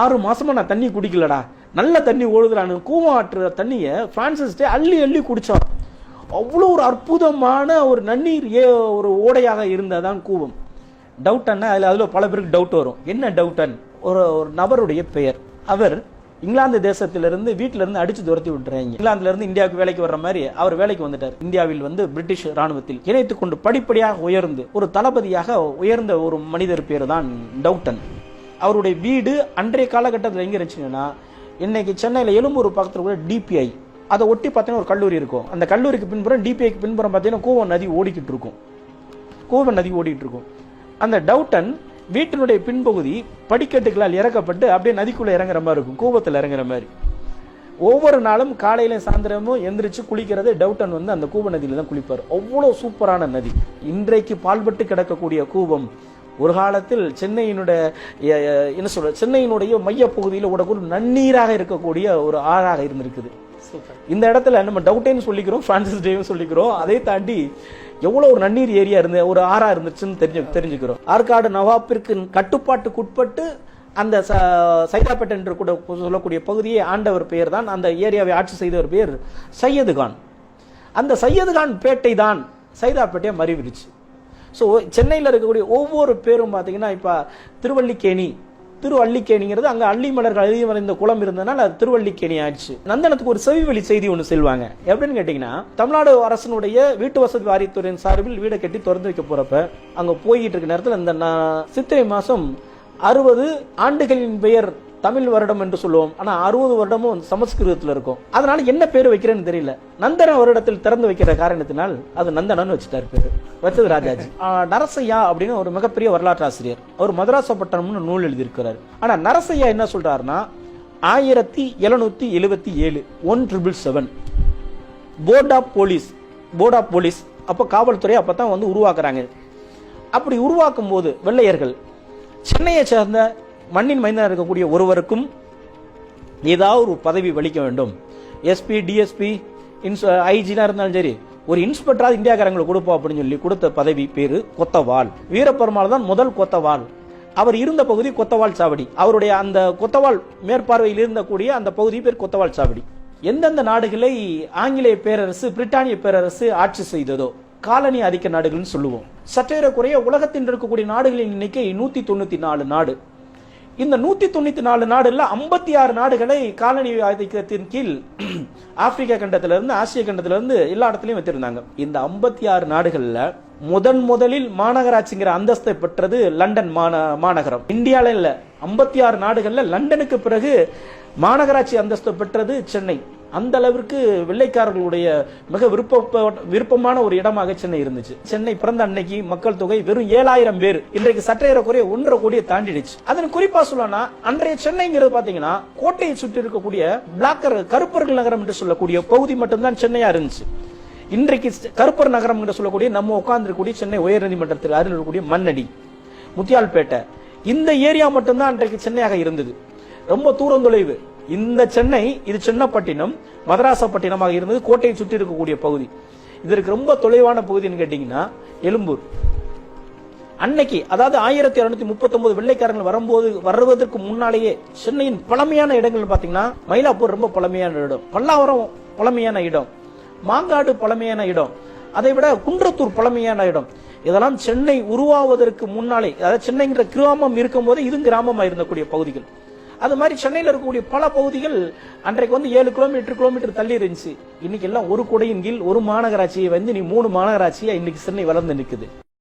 ஆறு மாசமா நான் தண்ணி குடிக்கலடா. நல்ல தண்ணி ஓடுதுடான்னு கூவம் ஆற்றுற தண்ணியை பிரான்சிஸ்டே அள்ளி அள்ளி குடிச்சான். அவ்வளோ ஒரு அற்புதமான ஒரு நன்னீர் ஏ ஒரு ஓடையாக இருந்தால் தான் கூவம் டவுட்டன்னா அதில் அதில் பல பேருக்கு டவுட் வரும். என்ன டவுட்டன் ஒரு ஒரு நபருடைய பெயர். அவர் இங்கிலாந்து தேசத்திலிருந்து வீட்டிலிருந்து அடிச்சு துரத்தி விட்டுறாங்க. இங்கிலாந்துலேருந்து இந்தியாவுக்கு வேலைக்கு வர்ற மாதிரி அவர் வேலைக்கு வந்துட்டார். இந்தியாவில் வந்து பிரிட்டிஷ் ராணுவத்தில் இணைத்துக்கொண்டு படிப்படியாக உயர்ந்து ஒரு தளபதியாக உயர்ந்த ஒரு மனிதர் பேர் தான் டவுட்டன் அவருடைய வீடு அன்றைய காலகட்டத்தில் எங்கே இருந்துச்சுன்னா இன்னைக்கு சென்னையில் எழும்பூர் பக்கத்தில் கூட டிபிஐ அதை ஒட்டி பார்த்தீங்கன்னா ஒரு கல்லூரி இருக்கும். அந்த கல்லூரிக்கு பின்புறம் டிபிஐக்கு பின்புறம் பார்த்தீங்கன்னா கூவம் நதி ஓடிக்கிட்டு இருக்கும். கூவம் நதி ஓடிட்டு இருக்கும். அந்த டவுட்டன் வீட்டினுடைய பின்பகுதி படிக்கட்டுகளால் இறக்கப்பட்டு அப்படியே நதிக்குள்ளே இறங்குற மாதிரி இருக்கும். கூவத்தில் இறங்குற மாதிரி. ஒவ்வொரு நாளும் காலையில சாயந்தரமும் எந்திரிச்சு குளிக்கிறது டவுட்டன் வந்து அந்த கூவ நதியில தான் குளிப்பார். அவ்வளோ சூப்பரான நதி. இன்றைக்கு பால்பட்டு கிடக்கக்கூடிய கூவம். ஒரு காலத்தில் சென்னையினுடைய என்ன சொல்ற சென்னையினுடைய மையப்பகுதியில் ஓடக்கூடிய நன்னீராக இருக்கக்கூடிய ஒரு ஆறாக இருந்திருக்குது. இந்த இடத்துல நம்ம டவுட்டேன்னு சொல்லிக்கிறோம் பிரான்சிஸ் டேவும் சொல்லிக்கிறோம் அதை தாண்டி எவ்வளவு ஒரு நன்னீர் ஏரியா இருந்து ஒரு ஆறா இருந்துச்சுன்னு தெரிஞ்சு தெரிஞ்சுக்கிறோம். ஆற்காடு நவாப்பிற்கு கட்டுப்பாட்டுக்குட்பட்டு அந்த சைதாப்பேட்டை என்று கூட சொல்லக்கூடிய பகுதியை ஆண்டவர் பெயர் தான் அந்த ஏரியாவை ஆட்சி செய்தவர் பேர் சையது கான் அந்த சையது கான் பேட்டை தான் சைதாப்பேட்டையை மறிவிடுச்சு. ஸோ சென்னையில் இருக்கக்கூடிய ஒவ்வொரு பேரும் பார்த்தீங்கன்னா இப்போ திருவள்ளிக்கேணி திருவள்ளிக்கேணிங்கிறது அங்கே அள்ளிமலர்கள் எழுதி வரைந்த குளம் இருந்ததுனால அது திருவள்ளிக்கேணி ஆயிடுச்சு. நந்தனத்துக்கு ஒரு செவிவழி செய்தி ஒன்று செல்வாங்க எப்படின்னு கேட்டிங்கன்னா தமிழ்நாடு அரசனுடைய வீட்டு வசதி வாரியத்துறையின் சார்பில் வீடை கட்டி திறந்து வைக்க போகிறப்ப அங்கே போய்கிட்டு இருக்க நேரத்தில் இந்த சித்திரை மாதம் அறுபது ஆண்டுகளின் பெயர் தமிழ் வருடம் என்று சொல்லுவோம். ஆனால் அறுபது வருடமும் சமஸ்கிருதத்தில் இருக்கும். அதனால என்ன பேர் வைக்கிறேன்னு தெரியல. நந்தன வருடத்தில் திறந்து வைக்கிற காரணத்தினால் அது நந்தனன் வச்சுட்டார் பேர். வச்சது ராஜாஜி. நரசையா அப்படின்னு ஒரு மிகப்பெரிய வரலாற்று ஆசிரியர். அவர் மதராசப்பட்டினம்னு நூல் எழுதியிருக்கிறார். ஆனால் நரசையா என்ன சொல்றாருன்னா ஆயிரத்தி எழுநூத்தி எழுபத்தி ஏழு one triple seven board of police board of police அப்போ காவல்துறை அப்போ தான் வந்து உருவாக்குறாங்க. அப்படி உருவாக்கும் போது வெள்ளையர்கள் சென்னையை சேர்ந்த மண்ணின் மைந்தனாக இருக்கக்கூடிய ஒருவருக்கும் ஏதாவது ஒரு பதவி வலிக்க வேண்டும். எஸ்பி டிஎஸ்பி இன்ஸ் ஐஜினா இருந்தாலும் சரி ஒரு இன்ஸ்பெக்டராக இந்தியாக்காரங்களுக்கு கொடுப்போம் அப்படின்னு சொல்லி கொடுத்த பதவி பேரு கொத்தவால். வீரப்பெருமாள் தான் முதல் கொத்தவால். அவர் இருந்த பகுதி கொத்தவால் சாவடி. அவருடைய அந்த கொத்தவால் மேற்பார்வையில் இருந்தக்கூடிய அந்த பகுதி பேர் கொத்தவால் சாவடி. எந்தெந்த நாடுகளை ஆங்கிலேய பேரரசு பிரிட்டானிய பேரரசு ஆட்சி செய்ததோ காலனி ஆதிக்க நாடுகள்னு சொல்லுவோம். சற்றேறக்குறைய உலகத்தில் இருக்கக்கூடிய நாடுகளின் எண்ணிக்கை நூத்தி தொண்ணூத்தி நாலு நாடு. இந்த நூத்தி தொண்ணூத்தி நாலு நாடுல ஐம்பத்தி ஆறு நாடுகளை காலனி ஆதிக்கத்தின் கீழ் ஆப்பிரிக்கா கண்டத்துல இருந்து ஆசிய கண்டத்துல இருந்து எல்லா இடத்துலயும் வச்சிருந்தாங்க இந்த ஐம்பத்தி ஆறு நாடுகள்ல முதன் முதலில் மாநகராட்சிங்கிற அந்தஸ்தை பெற்றது லண்டன் மாந மாநகரம். இந்தியால இல்ல. ஐம்பத்தி ஆறு நாடுகள்ல லண்டனுக்கு பிறகு மாநகராட்சி அந்தஸ்து பெற்றது சென்னை. அந்த அளவிற்கு வெள்ளைக்காரர்களுடைய மிக விருப்ப விருப்பமான ஒரு இடமாக சென்னை இருந்துச்சு. சென்னை பிறந்த அன்னைக்கு மக்கள் தொகை வெறும் ஏழாயிரம் பேர். இன்றைக்கு சற்றேறக்குறைய ஒன்றரை கோடியை தாண்டிடுச்சு. அதன் குறிப்பா சொல்லனா அன்றைய சென்னைங்கிறது பாத்தீங்கன்னா கோட்டையை சுற்றி இருக்கக்கூடிய பிளாக்கர் கருப்பர்கள் நகரம் என்று சொல்லக்கூடிய பகுதி மட்டும்தான் சென்னையா இருந்துச்சு. இன்றைக்கு கருப்பர் நகரம் என்று சொல்லக்கூடிய நம்ம உட்கார்ந்திருக்கக்கூடிய சென்னை உயர்நீதிமன்றத்தில் அருகில் இருக்கக்கூடிய மண்ணடி முத்தியால்பேட்டை. இந்த ஏரியா மட்டும்தான் அன்றைக்கு சென்னையாக இருந்தது. ரொம்ப தூரம் தொலைவு இந்த சென்னை இது சின்னப்பட்டினம் மதராசப்பட்டினமாக இருந்தது கோட்டையை சுற்றி இருக்கக்கூடிய பகுதி. இதற்கு ரொம்ப தொலைவான பகுதின்னு கேட்டீங்கன்னா எழும்பூர். அன்னைக்கு அதாவது ஆயிரத்தி இருநூத்தி முப்பத்தி ஒன்பது வெள்ளைக்காரர்கள் வரும்போது வருவதற்கு முன்னாலேயே சென்னையின் பழமையான இடங்கள் பாத்தீங்கன்னா மயிலாப்பூர் ரொம்ப பழமையான இடம். பல்லாவரம் பழமையான இடம். மாங்காடு பழமையான இடம். அதை விட குன்றத்தூர் பழமையான இடம். இதெல்லாம் சென்னை உருவாவதற்கு முன்னாலே அதாவது சென்னைங்கிற கிராமம் இருக்கும் போது இதுவும் கிராமமா இருந்தக்கூடிய பகுதிகள். அது மாதிரி சென்னையில் இருக்கக்கூடிய பல பகுதிகள் அன்றைக்கு வந்து ஏழு கிலோமீட்டர் கிலோமீட்டர் தள்ளி இருந்துச்சு. இன்னைக்கு எல்லாம் ஒரு குடையின் கீழ் ஒரு மாநகராட்சியை வந்து நீ மூணு மாநகராட்சியா இன்னைக்கு சென்னை வளர்ந்து நிற்குது